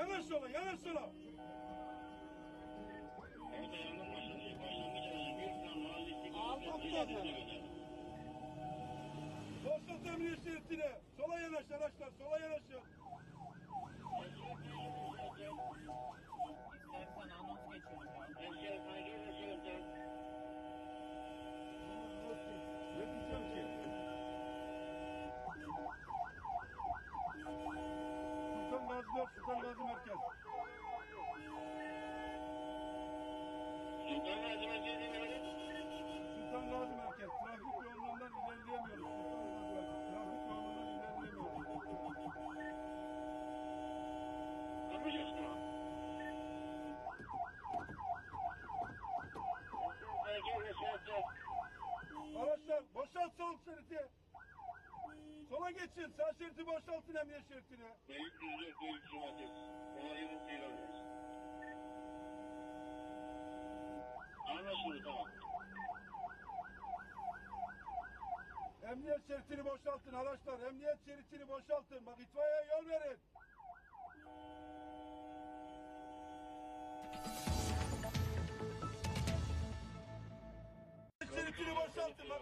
Yanaş sola, yanaş sola. Boşalt emniyet şeridine. Sola yanaş araçlar, sola yanaşın. Sultan Gazi Merkezi'nin öyle. Sultan Gazi Merkez. Trafik yoğunluğundan ilerleyemiyoruz. Sultan Gazi Merkez. Trafik yoğunluğundan ilerleyemiyoruz. Yapacağız mı? Merkez Eşyası. Araçlar boşalt sol şeridi. Sola geçin. Sağ şeridi boşaltın emniyet şeridine. Beylik düzlük Emniyet şeridini boşaltın araçlar. Emniyet şeridini boşaltın. Bak itfaiyeye yol verin. Şeridini boşaltın. Bak